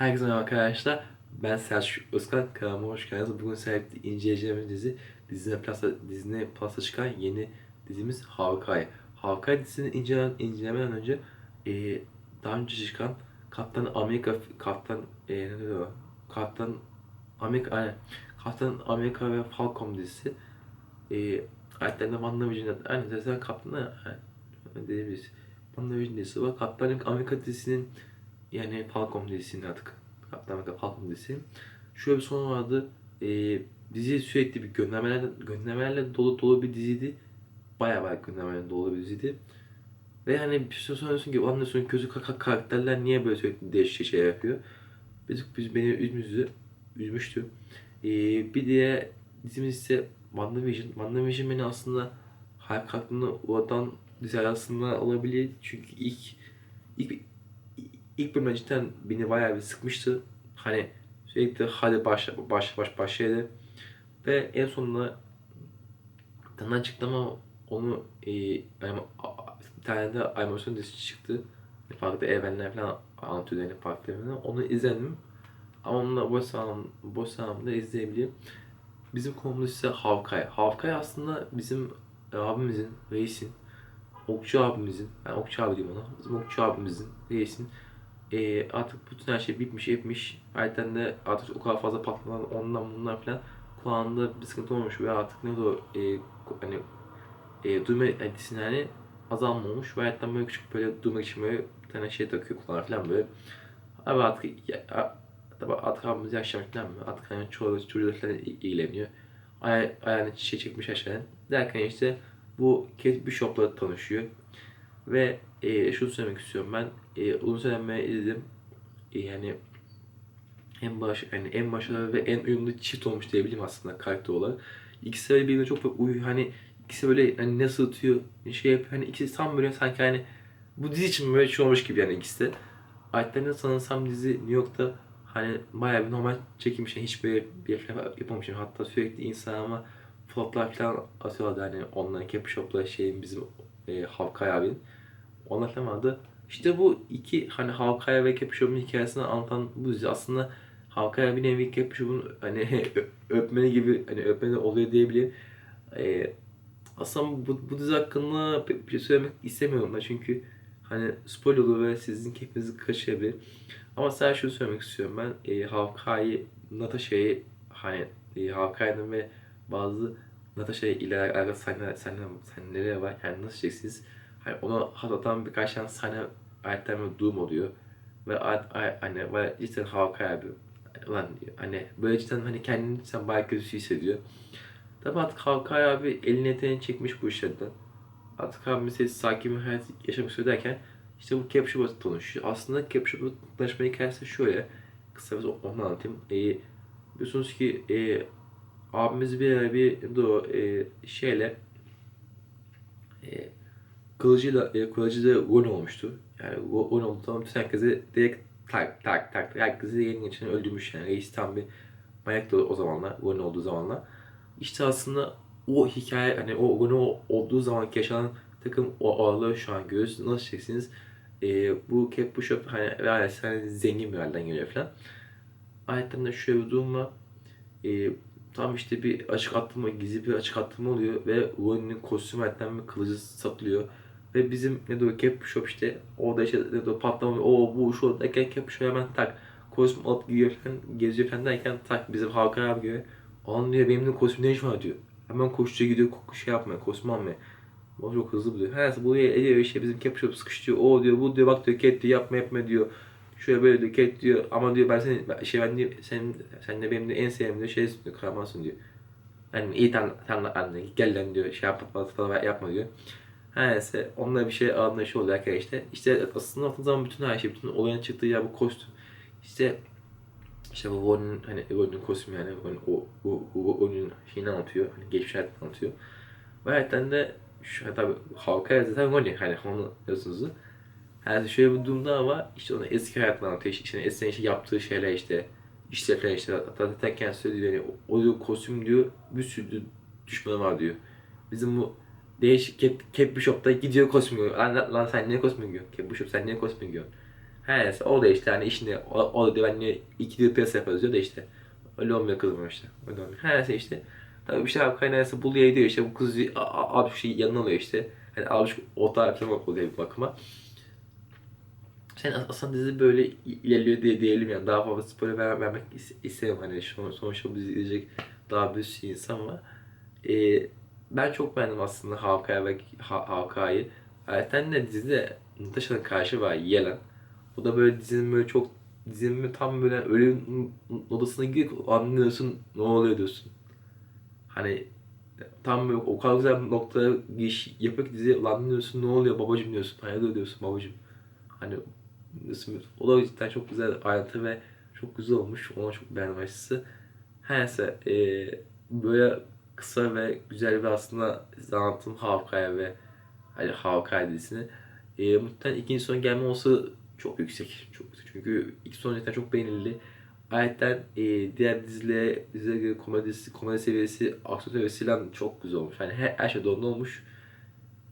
Herkese merhaba arkadaşlar. Ben Selçuk Özkan. Kanalıma hoş geldiniz. Bugün sizlerle inceleyeceğimiz dizi Disney Plus'a Disney Plus'a çıkan yeni dizimiz Hawkeye. Hawkeye dizisini incelen, incelemeden önce e, daha önce çıkan Kaptan Amerika Kaptan e, ne diyor? Kaptan Amerika aynen. Kaptan Amerika ve Falcon dizisi e, Ayetlerinde WandaVision'da aynı zaten Kaptan'a yani, diyebiliriz. WandaVision dizisi var. Kaptan Amerika dizisinin yani Falcon dizisinin artık Kaptan Amerika Falcon dizisi. Şöyle bir sonu vardı. Ee, dizi sürekli bir göndermelerle, göndermelerle dolu dolu bir diziydi. Baya baya göndermelerle dolu bir diziydi. Ve hani bir süre sonra diyorsun ki anlıyorsun gözü kaka karakterler niye böyle sürekli değişik şey yapıyor. Biz, biz beni üzmüştü. Üzmüştü. Ee, bir diğer dizimiz ise WandaVision. WandaVision beni aslında hayal kırıklığına uğratan dizi aslında olabilir. Çünkü ilk ilk ilk bölümden cidden beni bayağı bir sıkmıştı. Hani sürekli hadi başla baş baş başlaydı. Ve en sonunda tane açıklama onu e, bir tane de animasyon dizisi çıktı. Farklı evrenler falan anlatıyor yani farklı evrenler. Onu izledim. Ama onu da boş zaman boş zamanımda izleyebilirim. Bizim konumuz ise Hawkeye. Hawkeye aslında bizim abimizin, reisin, okçu abimizin, ben okçu abi diyeyim ona. Bizim okçu abimizin, reisin e, artık bütün her şey bitmiş etmiş. Ayrıca de artık o kadar fazla patlamadan ondan bundan falan kulağında bir sıkıntı olmuş ve artık ne o e, hani e, duyma etkisini hani azalmamış ve hayatta böyle küçük böyle duymak için böyle bir tane şey takıyor kulağına falan böyle. Abi artık ya, a- tabii artık abimiz yaşamış falan mı? Artık hani çoğu çocuklar falan ilgileniyor. Ay, ayağını çiçeği çekmiş aşağıya. Derken işte bu Kate Bishop'la tanışıyor. Ve e, şunu söylemek istiyorum ben e, uzun süre izledim. E, yani en baş yani en başarılı ve en uyumlu çift olmuş diyebilirim aslında karakter olarak. İkisi böyle birbirine çok böyle uy hani ikisi böyle hani ne sığıtıyor şey yapıyor hani ikisi tam böyle sanki hani bu dizi için böyle şey olmuş gibi yani ikisi de. Ayetlerinde sanırsam dizi New York'ta hani bayağı bir normal çekilmiş yani hiç böyle bir şey yapmamış hatta sürekli insanıma floplar falan atıyorlardı hani online cap shop'la şeyin bizim e, Havkay abinin. Vardı. İşte bu iki hani Hawkeye ve Capshawn'un hikayesini anlatan bu dizi aslında Hawkeye bir nevi Capshawn'un hani öpmeni gibi hani öpmeni oluyor diyebilirim. Ee, aslında bu, bu dizi hakkında bir şey söylemek istemiyorum ben çünkü hani spoiler olur ve sizin keyfinizi kaçırabilir. Ama sadece şunu söylemek istiyorum ben. E, Hawkeye'yi, Natasha'yı hani e, Hawkeye'nin ve bazı Natasha ile alakalı sahneler, sahneler, sahneleri var. Yani nasıl diyeceksiniz? Hani onu hatırlatan birkaç tane sahne ayetten Doom oluyor. Ve hani ve cidden Hawkeye abi. Ulan. Hani böyle cidden hani kendini sen bayağı kötü hissediyor. Tabi artık Hawkeye abi elini eteğini çekmiş bu işlerden. Artık abi mesela sakin bir hayat yaşamak istiyor derken işte bu Capshaw tanışıyor. Aslında Capshaw tanışma hikayesi şöyle. Kısa bir onu anlatayım. E, biliyorsunuz ki e, abimiz bir bir de o e, şeyle kılıcıyla e, kılıcıyla gol olmuştu. Yani gol oldu tamam bütün herkesi direkt tak tak tak herkesi yerin içine öldürmüş yani. Reis tam bir manyaktı o zamanlar, gol olduğu zamanlar. İşte aslında o hikaye hani o gol olduğu zamanki yaşanan takım o ağırlığı şu an görüyoruz. Nasıl diyeceksiniz? E, bu Cap Bishop hani ailesi hani zengin bir aileden geliyor falan. Ayetten de şöyle bir durum var. E, tam işte bir açık atma, gizli bir açık atma oluyor ve Ronnie'nin kostümü ayetten bir kılıcı satılıyor. Ve bizim ne o Cap Shop işte orada işte ne o patlama o bu şu derken Cap Shop hemen tak kostüm alıp giyiyor falan geziyor falan derken tak bizim Hakan abi diyor. An diyor benim de kostüm ne iş var diyor. Hemen koşuya gidiyor şey yapmaya kostüm almaya. O çok hızlı buluyor. Her bu ediyor işte bizim Cap Shop sıkıştırıyor. O diyor bu diyor bak diyor Cat diyor yapma yapma diyor. Şöyle böyle diyor Cat diyor ama diyor ben seni şey ben diyor sen sen de benim de en sevdiğim diyor şey diyor kahramansın diyor. Yani iyi tan tan anne gel lan diyor şey yapma yapma diyor. Her neyse onunla bir şey anlayışı oluyor arkadaşlar. İşte aslında baktığın zaman bütün her şey, bütün olayın çıktığı yer bu kostüm. İşte işte bu Ron'un hani Ron'un kostümü yani hani o bu Ron'un şeyini anlatıyor. Hani geçmiş hayatını anlatıyor. Ve hayattan da şu tabi halka zaten Ron hani onu diyorsunuz. Yani şöyle bir durum daha var. İşte onun eski hayatını anlatıyor. İşte eskiden işte yaptığı şeyler işte işte falan işte hatta kendisi söylüyor yani o diyor kostüm diyor bir sürü düşmanı var diyor. Bizim bu değişik Cap, Cap Bishop'ta gidiyor kostüm giyiyor. Lan, lan sen niye kostüm giyiyorsun? Cap Bishop sen niye kostüm giyiyorsun? Her neyse o da işte hani işini o, o da diyor ben niye iki yıl piyasa yaparız diyor da işte öyle olmuyor kızım işte. Öyle olmuyor. Her neyse işte tabii şey abi kaynarsa buluyor ediyor işte bu kız abi şey yanına alıyor işte. Hani abi şu ortağı falan oluyor bir bakıma. Sen as- aslında dizi böyle ilerliyor diye diyelim yani daha fazla spoiler ver, vermek is- istemiyorum hani son, sonuçta bu dizi izleyecek daha bir sürü insan var. Ee, ben çok beğendim aslında Hawkeye ve Ha- Hawkeye'yi. Zaten de dizide Natasha'nın karşı var Yelen. Bu da böyle dizinin böyle çok dizinin tam böyle ölüm odasına girip anlıyorsun ne oluyor diyorsun. Hani tam böyle o kadar güzel noktaya giriş yapıp dizi lan diyorsun ne oluyor babacım diyorsun. Hayırdır diyorsun babacım. Hani diyorsun, o da cidden çok güzel ayrıntı ve çok güzel olmuş. Ona çok beğendim açıkçası. Her neyse eee, böyle kısa ve güzel bir aslında anlattığım Hawkeye ve hani Hawkeye dizisini. Eee muhtemelen ikinci son gelme olsa çok yüksek. Çok yüksek. Çünkü ilk son cidden çok beğenildi. Ayrıca eee diğer dizilere, dizilere göre komedisi, komedi seviyesi, aksiyon seviyesi falan çok güzel olmuş. Yani her, her şey donlu olmuş.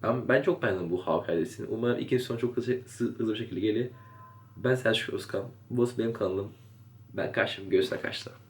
Ben, ben çok beğendim bu Hawkeye dizisini. Umarım ikinci son çok hızlı, hızlı bir şekilde gelir. Ben Selçuk Özkan. Bu benim kanalım. Ben kaçtım. Görüşürüz arkadaşlar.